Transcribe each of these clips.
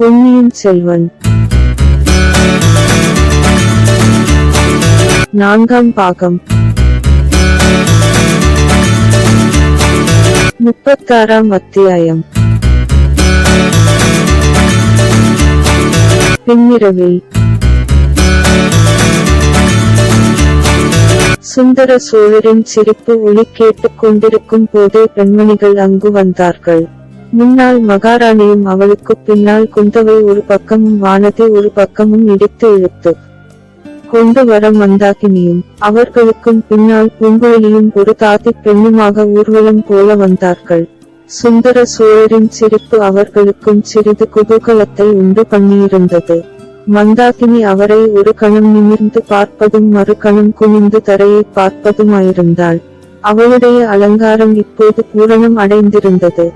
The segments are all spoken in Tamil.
பொன்னியின் செல்வன். நான்காம் பாகம். முப்பத்தாறாம் அத்தியாயம். பின்னிரவில். சுந்தர சோழரின் சிரிப்பு ஒளி கேட்டுக் கொண்டிருக்கும் போதே பெண்மணிகள் அங்கு வந்தார்கள். முன்னால் மகாராணியும் அவளுக்கு பின்னால் குந்தவை ஒரு பக்கமும் வானதி ஒரு பக்கமும் இடித்து இழுத்து கொண்டு வர மந்தாகினியும் அவர்களுக்கும் பின்னால் பூங்குழலியும் ஒரு தாத்தி பெண்ணுமாக ஊர்வலம் போல வந்தார்கள். சுந்தர சோழரின் சிரிப்பு அவர்களுக்கும் சிறிது குதூகலத்தை உண்டு பண்ணியிருந்தது. மந்தாகினி அவரை ஒரு கணம் நிமிர்ந்து பார்ப்பதும் மறு கணம் குனிந்து தரையை பார்ப்பதுமாயிருந்தாள். அவளுடைய அலங்காரம் இப்போது பூரணம் அடைந்திருந்தது.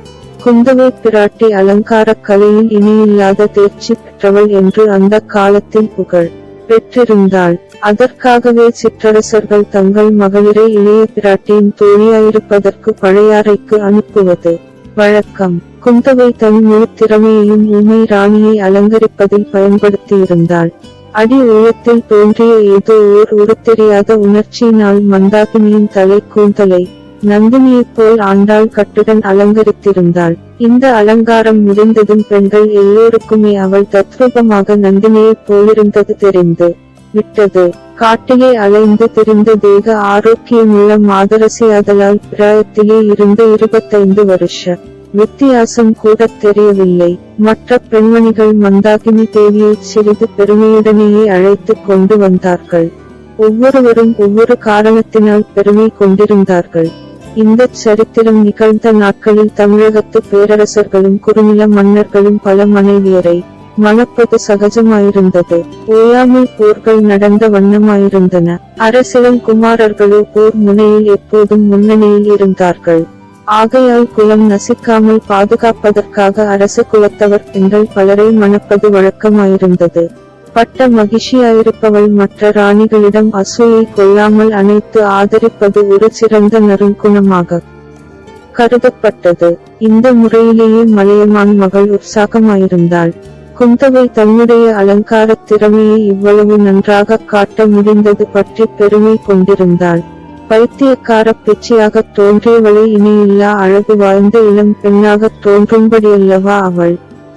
குந்தவை பிராட்டி அலங்காரக் கலையில் இனியில்லாத தேர்ச்சி பெற்றவள் என்று அந்த காலத்தில் புகழ் பெற்றிருந்தாள். அதற்காகவே சிற்றரசர்கள் தங்கள் மகளிரை இளைய பிராட்டியின் தோழியாயிருப்பதற்கு பழையாறைக்கு அனுப்புவது வழக்கம். குந்தவை தன் முழு திறமையையும் ஊமை ராணியை அலங்கரிப்பதில் பயன்படுத்தியிருந்தாள். அடி உள்ளத்தில் தோன்றிய ஏதோ ஓர் உருத்தெரியாத உணர்ச்சியினால் மந்தாகினியின் தலை கூந்தலை நந்தினியைப் போல் ஆண்டாள் கட்டுடன் அலங்கரித்திருந்தாள். இந்த அலங்காரம் முடிந்ததும் பெண்கள் எல்லோருக்குமே அவள் தத்ரூபமாக நந்தினியைப் போலிருந்தது தெரிந்து விட்டது. காட்டிலே அலைந்து திரிந்த தேக ஆரோக்கியமுள்ள மாதரசியாதலால் பிராயத்திலே இருந்த இருபத்தைந்து வருஷ வித்தியாசம் கூட தெரியவில்லை. மற்ற பெண்மணிகள் மந்தாகினி தேவியை சிறிது பெருமையுடனேயே அழைத்துக் கொண்டு வந்தார்கள். ஒவ்வொருவரும் ஒவ்வொரு காரணத்தினால் பெருமை கொண்டிருந்தார்கள். இந்த சரித்திரம் நிகழ்ந்த நாட்களில் தமிழகத்து பேரரசர்களும் குறுநில மன்னர்களும் பல மனைவியரை மணப்பது சகஜமாயிருந்தது. ஓயாமல் போர்கள் நடந்த வண்ணமாயிருந்தன. அரசியல் குமாரர்களோ போர் முனையில் எப்போதும் முன்னணியில் இருந்தார்கள். ஆகையால் குலம் நசிக்காமல் பாதுகாப்பதற்காக அரச குலத்தவர் பெண்கள் பலரை மணப்பது வழக்கமாயிருந்தது. பட்ட மகிழ்ச்சியாயிருப்பவள் மற்ற ராணிகளிடம் அசூயை கொள்ளாமல் அனைத்து ஆதரிப்பது ஒரு சிறந்த நறுங்குணமாக கருதப்பட்டது. இந்த முறையிலேயே மலையமான் மகள் உற்சாகமாயிருந்தாள். குந்தவை தன்னுடைய அலங்கார திறமையை இவ்வளவு நன்றாக காட்ட முடிந்தது பற்றி பெருமை கொண்டிருந்தாள். பைத்தியக்கார பிச்சையாக தோன்றியவளை இனியில்லா அழகு வாழ்ந்த இளம் பெண்ணாக தோன்றும்படியல்லவா அவள்?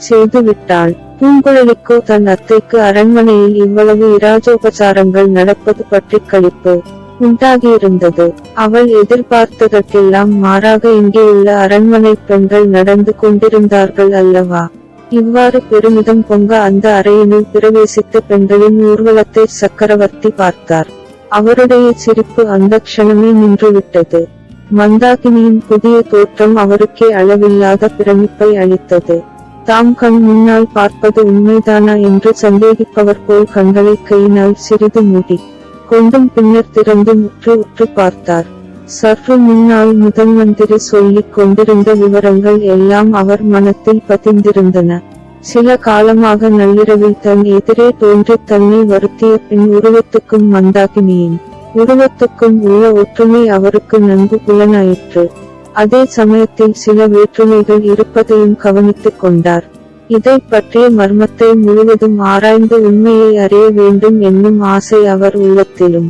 செய்துவிட்டாள். பூங்குழலிக்கோ தன் அத்தைக்கு அரண்மனையில் இவ்வளவு இராஜோபசாரங்கள் நடப்பது பற்றி கழிப்பு உண்டாகியிருந்தது. அவள் எதிர்பார்த்ததற்கெல்லாம் மாறாக இங்கேயுள்ள அரண்மனை பெண்கள் நடந்து கொண்டிருந்தார்கள் அல்லவா? இவ்வாறு பெருமிதம் பொங்க அந்த அறையினுள் பிரவேசித்த பெண்களின் ஊர்வலத்தை சக்கரவர்த்தி பார்த்தார். அவருடைய சிரிப்பு அந்த க்ஷணமே நின்றுவிட்டது. மந்தாகினியின் புதிய தோற்றம் அவருக்கே அளவில்லாத பிரமிப்பை அளித்தது. தாம் கண் முன்னால் பார்ப்பது உண்மைதானா என்று சந்தேகிப்பவர் போல் கண்களை கையினால் சிறிது மூடி கொண்டும் பின்னர் திறந்து முற்று உற்று பார்த்தார். சற்று முன்னால் முதல் மந்திரி சொல்லிக் கொண்டிருந்த விவரங்கள் எல்லாம் அவர் மனத்தில் பதிந்திருந்தன. சில காலமாக நள்ளிரவில் தன் எதிரே தோன்றித் தன்னை வருத்திய பின் உருவத்துக்கும் மந்தாகினியின் உருவத்துக்கும் உள்ள ஒற்றுமை அவருக்கு நன்கு புலனாயிற்று. அதே சமயத்தில் சில வேற்றுமைகள் இருப்பதையும் கவனித்துக் கொண்டார். இதை பற்றிய மர்மத்தை முழுவதும் ஆராய்ந்து உண்மையை அறிய வேண்டும் என்னும் ஆசை அவர் உள்ளத்திலும்.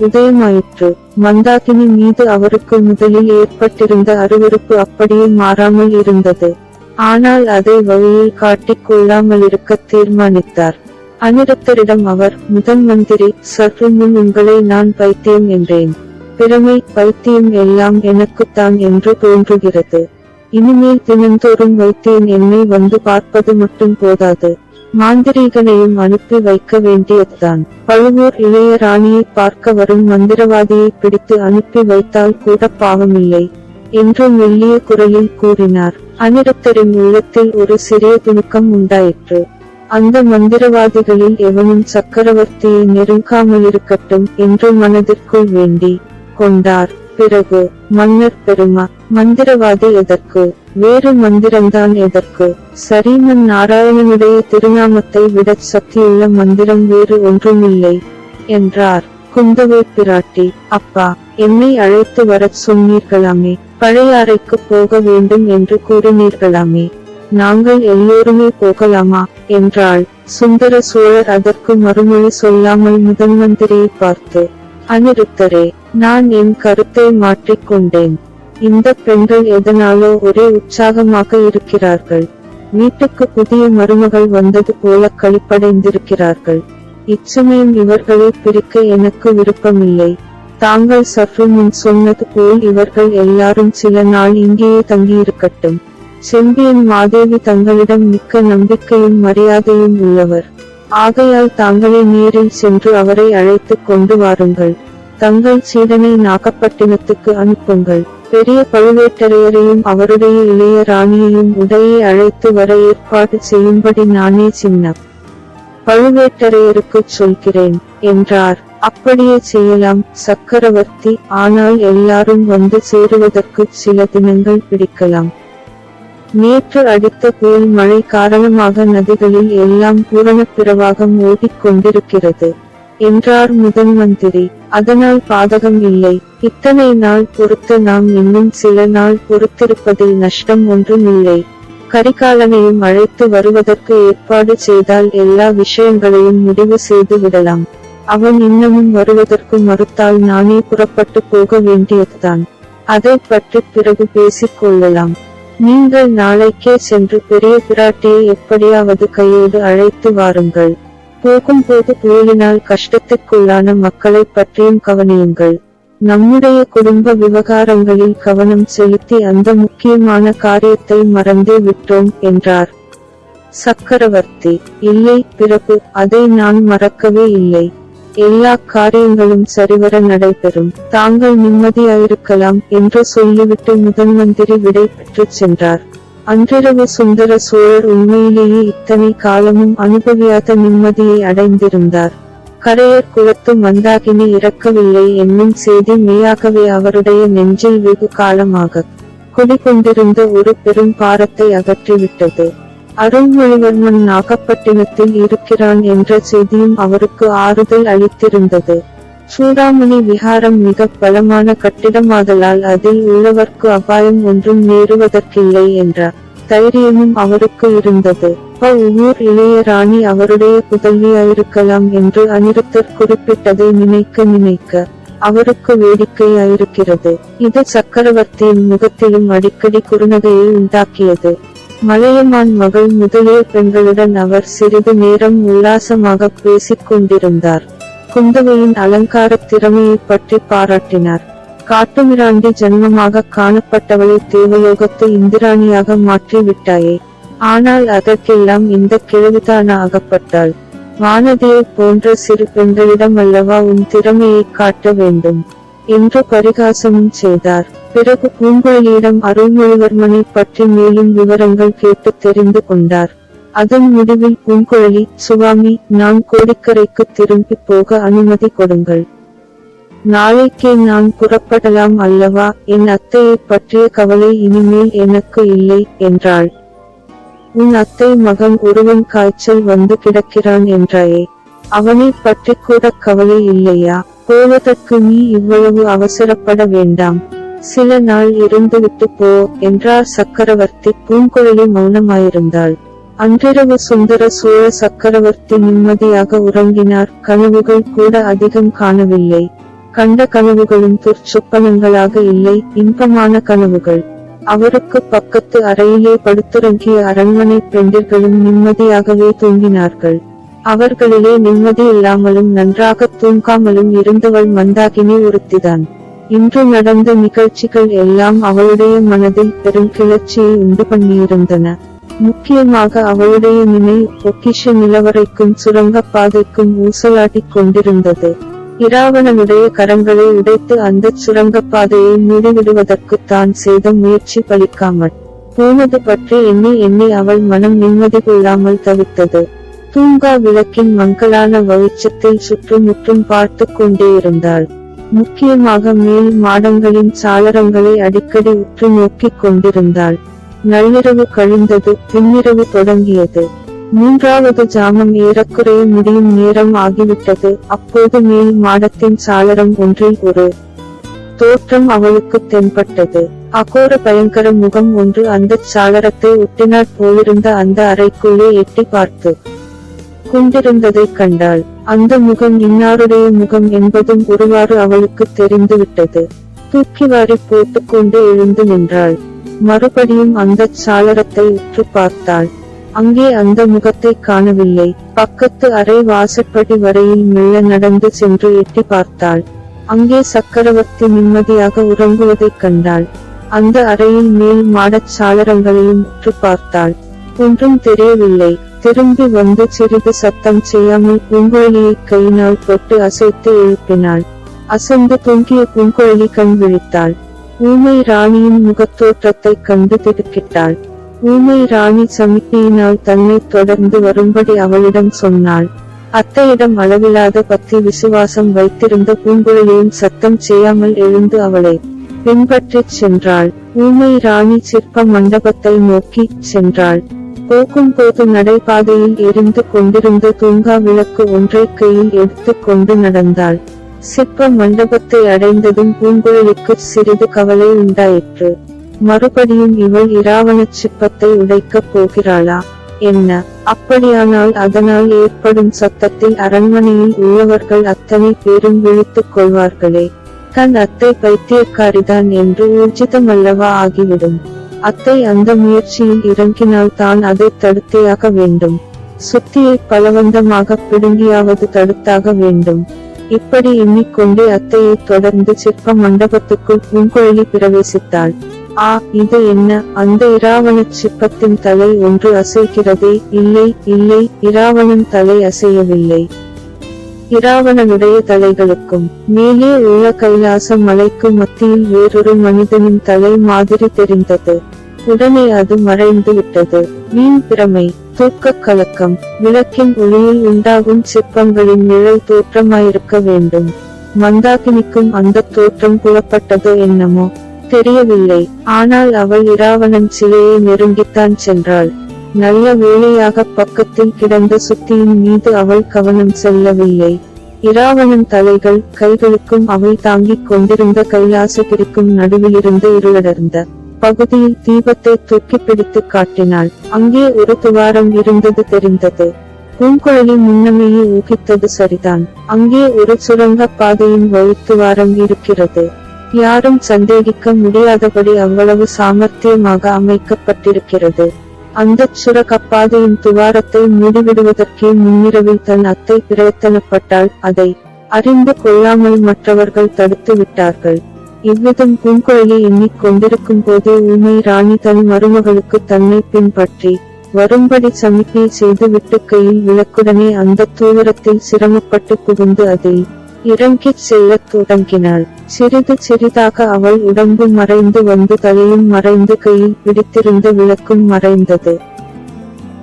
உதயமாயிற்று. மந்தாகினி மீது அவருக்கு முதலில் ஏற்பட்டிருந்த அருவறுப்பு அப்படியே மாறாமல் இருந்தது. ஆனால் அதை வழியில் காட்டிக் கொள்ளாமல் இருக்க தீர்மானித்தார். அனிருத்தரிடம் அவர் முதன் மந்திரி சற்று முன் உங்களை நான் பைத்தியம் என்றேன். பிறமை பைத்தியம் எல்லாம் எனக்குத்தான் என்று தோன்றுகிறது. இனிமேல் தினந்தோறும் வைத்தியன் என்னை வந்து பார்ப்பது மட்டும் போதாது. மாந்திரீகனையும் அனுப்பி வைக்க வேண்டியதுதான். பழுவூர் இளைய ராணியை பார்க்க வரும் மந்திரவாதியை பிடித்து அனுப்பி வைத்தால் கூட பாவமில்லை என்று மெல்லிய குரலில் கூறினார். அனிருத்தரின் உள்ளத்தில் ஒரு சிறிய துணுக்கம் உண்டாயிற்று. அந்த மந்திரவாதிகளில் எவனும் சக்கரவர்த்தியை நெருங்காமல் இருக்கட்டும் என்று மனதிற்குள் வேண்டி கொண்டார். பிறகு மன்னர் பெருமா மந்திரவாதி எதற்கு வேறு மந்திரம்தான் எதற்கு சரீமன் நாராயணனுடைய திருநாமத்தை விடச் சக்தியுள்ள மந்திரம் வேறு ஒன்றுமில்லை என்றார். குந்தவை பிராட்டி அப்பா என்னை அழைத்து வரச் சொன்னீர்களாமே பழையாறைக்கு போக வேண்டும் என்று கூறினீர்களாமே நாங்கள் எல்லோருமே போகலாமா என்றாள். சுந்தர சோழர் அதற்கு மறுமொழி சொல்லாமல் முதன்மந்திரியை பார்த்து அனிருத்தரே நான் என் கருத்தை மாற்றிக்கொண்டேன். இந்த பெண்கள் எதனாலோ ஒரே உற்சாகமாக இருக்கிறார்கள். வீட்டுக்கு புதிய மருமகள் வந்தது போல களிப்படைந்திருக்கிறார்கள். இச்சமயம் இவர்களை பிரிக்க எனக்கு விருப்பமில்லை. தாங்கள் சற்று முன் சொன்னது போல் இவர்கள் எல்லாரும் சில நாள் இங்கேயே தங்கியிருக்கட்டும். செம்பியன் மாதேவி தங்களிடம் மிக்க நம்பிக்கையும் மரியாதையும் உள்ளவர். ஆகையால் தாங்களே நேரில் சென்று அவரை அழைத்துக் கொண்டு வாருங்கள். தங்கள் சீடனை நாகப்பட்டினத்துக்கு அனுப்புங்கள். பெரிய பழுவேட்டரையரையும் அவருடைய இளைய ராணியையும் உடையை அழைத்து வர ஏற்பாடு செய்யும்படி நானே சின்ன பழுவேட்டரையருக்குச் சொல்கிறேன் என்றார். அப்படியே செய்யலாம் சக்கரவர்த்தி. ஆனால் எல்லாரும் வந்து சேருவதற்கு சில தினங்கள் பிடிக்கலாம். நேற்று அடித்த புயல் மழை காரணமாக நதிகளில் எல்லாம் பூரண பிரவாகம் ஓடிக்கொண்டிருக்கிறது. என்றார் முதன் மந்திரி அதனால் பாதகம் இல்லை. இத்தனை நாள் பொறுத்து நாம் இன்னும் சில நாள் பொறுத்திருப்பதில் நஷ்டம் ஒன்றும் இல்லை கரிகாலனையும் அழைத்து வருவதற்கு ஏற்பாடு செய்தால் எல்லா விஷயங்களையும் முடிவு செய்து விடலாம். அவன் இன்னமும் வருவதற்கு மறுத்தால் நானே புறப்பட்டு போக வேண்டியதுதான். அதை பற்றி பிறகு பேசிக் கொள்ளலாம். நீங்கள் நாளைக்கே சென்று பெரிய பிராட்டியை எப்படியாவது கையோடு அழைத்து வாருங்கள். போகும்போது புயலினால் கஷ்டத்திற்குள்ளான மக்களை பற்றியும் கவனியுங்கள். நம்முடைய குடும்ப விவகாரங்களில் கவனம் செலுத்தி அந்த முக்கியமான காரியத்தை மறந்தே விட்டோம் என்றார். சக்கரவர்த்தி இல்லை பிறப்பு அதை நான் மறக்கவே இல்லை. எல்லா காரியங்களும் சரிவர நடைபெறும். தாங்கள் நிம்மதியாயிருக்கலாம் என்று சொல்லிவிட்டு முதன் மந்திரி விடை பெற்றுச் சென்றார். அன்றிரவு சுந்தர சோழர் உண்மையிலேயே இத்தனை காலமும் அனுபவியாத நிம்மதியை அடைந்திருந்தார். கரையர் குலத்து மந்தாகினி இறக்கவில்லை என்னும் செய்தி மெய்யாகவே அவருடைய நெஞ்சில் வெகு காலமாக குடிகொண்டிருந்த ஒரு பெரும் பாரத்தை அகற்றிவிட்டது. அருள்மொழிவர்மன் நாகப்பட்டினத்தில் இருக்கிறான் என்ற செய்தியும் அவருக்கு ஆறுதல் அளித்திருந்தது. சூடாமணி விகாரம் மிக பலமான கட்டிடமாதலால் அதில் உள்ளவர்க்கு அபாயம் ஒன்றும் நேருவதற்கில்லை என்ற தைரியமும் அவருக்கு இருந்தது. ப இளைய ராணி அவருடைய புதல்வியாயிருக்கலாம் என்று அனிருத்தர் குறிப்பிட்டதை நினைக்க நினைக்க அவருக்கு வேடிக்கையாயிருக்கிறது. இது சக்கரவர்த்தியின் முகத்திலும் அடிக்கடி குறுநகையை உண்டாக்கியது. மலையமான் மகள் முதலிய பெண்களுடன் அவர் சிறிது நேரம் உல்லாசமாக பேசிக் கொண்டிருந்தார் குந்தவையின் அலங்கார திறமையை பற்றி பாராட்டினார். காட்டுமிராண்டி ஜன்மமாக காணப்பட்டவளை தேவலோகத்து இந்திராணியாக மாற்றி விட்டாயே. ஆனால் அதற்கெல்லாம் இந்த கிழவிதான அகப்பட்டாள். வானதியை போன்ற சிறு பெண்களிடம் அல்லவா உன் திறமையை காட்ட வேண்டும். என்று பரிகாசமும் செய்தார். பிறகு பூங்குழலியிடம் அருள்மொழிவர்மனை பற்றி மேலும் விவரங்கள் கேட்டு தெரிந்து கொண்டார். அதன் முடிவில் பூங்குழலி சுவாமி நான் கோடிக்கரைக்கு திரும்பி போக அனுமதி கொடுங்கள். நாளைக்கே நான் புறப்படலாம் அல்லவா? என் அத்தையை பற்றிய கவலை இனிமேல் எனக்கு இல்லை என்றாள். உன் அத்தை மகன் ஒருவன் காய்ச்சல் வந்து கிடக்கிறான் என்றாயே. அவனை பற்றி கூட கவலை இல்லையா? போவதற்கு நீ இவ்வளவு அவசரப்பட வேண்டாம். சில நாள் இருந்துவிட்டு போ என்றார் சக்கரவர்த்தி. பூங்குழலி மௌனமாயிருந்தாள். அன்றிரவு சுந்தர சோழ சக்கரவர்த்தி நிம்மதியாக உறங்கினார். கனவுகள் கூட அதிகம் காணவில்லை. கண்ட கனவுகளும் துர்ச்சொப்பனங்களாக இல்லை. இன்பமான கனவுகள். அவருக்கு பக்கத்து அறையிலே படுத்துறங்கிய அரண்மனை பெண்டிர்களும் நிம்மதியாகவே தூங்கினார்கள். அவர்களிலே நிம்மதி இல்லாமலும் நன்றாக தூங்காமலும் இருந்தவள் மந்தாகினி ஒருத்திதான். இன்று நடந்த நிகழ்ச்சிகள் எல்லாம் அவளுடைய மனதில் பெரும் கிளர்ச்சியை உண்டு பண்ணியிருந்தன. முக்கியமாக அவளுடைய நினை பொக்கிஷ நிலவரைக்கும் சுரங்க பாதைக்கும் ஊசலாட்டிக் கொண்டிருந்தது. இராவணனுடைய கரங்களை உடைத்து அந்த சுரங்கப்பாதையை மூடிவிடுவதற்கு தான் செய்த முயற்சி பலிக்காமல் போனது பற்றி எண்ணி எண்ணி அவள் மனம் நிம்மதி கொள்ளாமல் தவித்தது. தூங்கா விளக்கின் மங்களான வெளிச்சத்தில் சுற்றுமுற்றும் பார்த்து கொண்டே இருந்தாள். முக்கியமாக மேல் மாடங்களின் சாளரங்களை அடிக்கடி உற்று நோக்கிக் கொண்டிருந்தாள். நள்ளிரவு கழிந்தது பின்னிரவு தொடங்கியது. மூன்றாவது ஜாமம் ஏறக்குறைய முடியும் நேரம் ஆகிவிட்டது அப்போது மேல் மாடத்தின் சாளரம் ஒன்றில் ஒரு தோற்றம் அவளுக்கு தென்பட்டது. அகோர பயங்கர முகம் ஒன்று அந்தச் சாளரத்தை ஒட்டினாற் போலிருந்த அந்த அறைக்குள்ளே எட்டி பார்த்து கொண்டிருந்ததைக் கண்டாள். அந்த முகம் இன்னாருடைய முகம் என்பதும் ஒருவாறு அவளுக்கு தெரிந்துவிட்டது. தூக்கி வாரி போட்டுக்கொண்டு எழுந்து நின்றாள். மறுபடியும் அந்தச் சாளரத்தை உற்று பார்த்தாள். அங்கே அந்த முகத்தை காணவில்லை. பக்கத்து அறை வாசற்படி வரையில் மெல்ல நடந்து சென்று எட்டி பார்த்தாள். அங்கே சக்கரவர்த்தி நிம்மதியாக உறங்குவதைக் கண்டாள். அந்த அறையின் மேல் மாடச் சாளரங்களையும் உற்று பார்த்தாள். ஒன்றும் தெரியவில்லை. திரும்பி வந்து சிறிது சத்தம் செய்யாமல் பூங்குழலியை கையினால் தொட்டு அசைத்து எழுப்பினாள். அசந்து தொங்கிய பூங்குழலி கண் விழித்தாள். ஊமை ராணியின் முகத்தோற்றத்தைக் கண்டு திடுக்கிட்டாள். ஊமை ராணி சமிக்கையினால் தன்னை தொடர்ந்து வரும்படி அவளிடம் சொன்னாள். அத்தையிடம் அளவிலாத பக்தி விசுவாசம் வைத்திருந்த பூங்குழலியும் சத்தம் செய்யாமல் எழுந்து அவளை பின்பற்றிச் சென்றாள். ஊமை ராணி சிற்ப மண்டபத்தை நோக்கி சென்றாள். போக்கும் போது நடைபாதையில் எரிந்து கொண்டிருந்த தூங்கா விளக்கு ஒன்றை கையில் எடுத்துக் கொண்டு நடந்தாள். சிற்ப மண்டபத்தை அடைந்ததும் பூங்குழலிக்கு சிறிது கவலை உண்டாயிற்று. மறுபடியும் இவள் இராவணச் சிற்பத்தை உடைக்கப் போகிறாளா? என்ன? அப்படியானால் அதனால் ஏற்படும் சத்தத்தில் அரண்மனையில் உள்ளவர்கள் அத்தனை பேரும் விழித்துக் கொள்வார்களே. தன் அத்தை பைத்தியக்காரிதான் என்று ஊர்ஜிதமல்லவா ஆகிவிடும். அத்தை அந்த முயற்சியில் இறங்கினால் தான் அதை தடுத்தேயாக வேண்டும். சுத்தியை பலவந்தமாக பிடுங்கியாவது தடுத்தாக வேண்டும். இப்படி எண்ணிக்கொண்டே அத்தையை தொடர்ந்து சிற்ப மண்டபத்துக்குள் பூங்குழலி பிரவேசித்தாள். ஆ இது என்ன? அந்த இராவணச் சிற்பத்தின் தலை ஒன்று அசைக்கிறதே இல்லை இல்லை இராவணன் தலை அசையவில்லை. இராவணனுடைய தலைகளுக்கும் மேலே உள்ள கைலாச மலைக்கு மத்தியில் வேறொரு மனிதனின் தலை மாதிரி தெரிந்தது. உடனே அது மறைந்து விட்டது வீண் பிரமை. தூக்கக் கலக்கம் விளக்கின் ஒளியில் உண்டாகும் சிற்பங்களின் நிழல் தோற்றமாயிருக்க வேண்டும். மந்தாகினிக்கும் அந்த தோற்றம் புலப்பட்டதோ என்னமோ தெரியவில்லை. ஆனால் அவள் இராவணன் சிலையை நெருங்கித்தான் சென்றாள். நல்ல வேளையாக பக்கத்தில் கிடந்த சுத்தியின் மீது அவள் கவனம் செல்லவில்லை. இராவணன் தலைகள் கைகளுக்கும் அவள் தாங்கிக் கொண்டிருந்த கைலாசகிரிக்கும் நடுவிலிருந்து இருளடர்ந்த பகுதியில் தீபத்தை தூக்கி பிடித்து காட்டினாள். அங்கே ஒரு துவாரம் இருந்தது தெரிந்தது. பூங்குழலி முன்னமேயே ஊகித்தது சரிதான். அங்கே ஒரு சுரங்க பாதையின் வழித்துவாரம் இருக்கிறது. யாரும் சந்தேகிக்க முடியாதபடி அவ்வளவு சாமர்த்தியமாக அமைக்கப்பட்டிருக்கிறது. அந்த சுரகப்பாதையின் துவாரத்தை மூடிவிடுவதற்கே முன்னிரவில் தன் அத்தை பிரயத்தனப்பட்டால் அதை அறிந்து கொள்ளாமல் மற்றவர்கள் தடுத்து விட்டார்கள். இவ்விதம் பூங்குழலி எண்ணிக் கொண்டிருக்கும் போதே ஊமை ராணி தன் மருமகளுக்கு தன்னை பின்பற்றி வரும்படி சமிக்கை செய்து விட்டு கையில் விளக்குடனே அந்த தூவரத்தில் சிரமப்பட்டு புகுந்து அதில் இறங்கிச் செல்லத் தொடங்கினாள். சிறிது சிறிதாக அவள் உடம்பு மறைந்து வந்து தலையும் மறைந்து கையில் பிடித்திருந்த விளக்கும் மறைந்தது.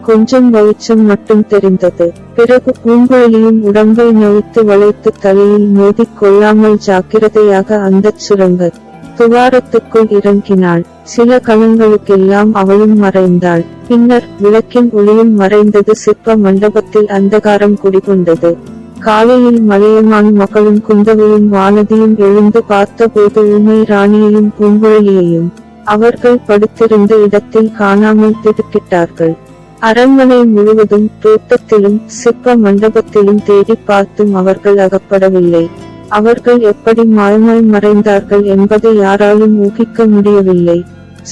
கொஞ்சம் வெளிச்சம் மட்டும் தெரிந்தது. பிறகு பூங்குழலியும் உடம்பை நவித்து வளைத்து தலையில் மோதிக் கொள்ளாமல் ஜாக்கிரதையாக அந்தச் சுரங்க துவாரத்துக்குள் இறங்கினாள். சில கணங்களுக்கெல்லாம் அவளும் மறைந்தாள். பின்னர் விளக்கின் ஒளியும் மறைந்தது சிற்ப மண்டபத்தில் அந்தகாரம் குடிகொண்டது. காலையில் மலையமான் மகளும் குந்தவையும் வானதியும் எழுந்து பார்த்தபோது ஊமை ராணியையும் பூங்குழலியையும் அவர்கள் படுத்திருந்த இடத்தில் காணாமல் திடுக்கிட்டார்கள். அரண்மனை முழுவதும் தோட்டத்திலும் சிற்ப மண்டபத்திலும் தேடி பார்த்தும் அவர்கள் அகப்படவில்லை. அவர்கள் எப்படி மாய்மாய் மறைந்தார்கள் என்பதை யாராலும் ஊகிக்க முடியவில்லை.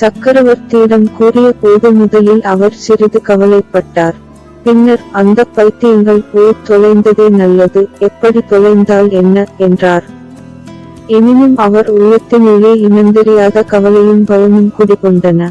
சக்கரவர்த்தியிடம் கூறிய போது முதலில் அவர் சிறிது கவலைப்பட்டார். பின்னர் அந்த பைத்தியங்கள் போய் தொலைந்ததே நல்லது எப்படி தொலைந்தால் என்ன? என்றார். எனினும் அவர் உள்ளத்தினுள்ளே இனந்தெரியாத கவலையும் பயமும் குடிகொண்டன.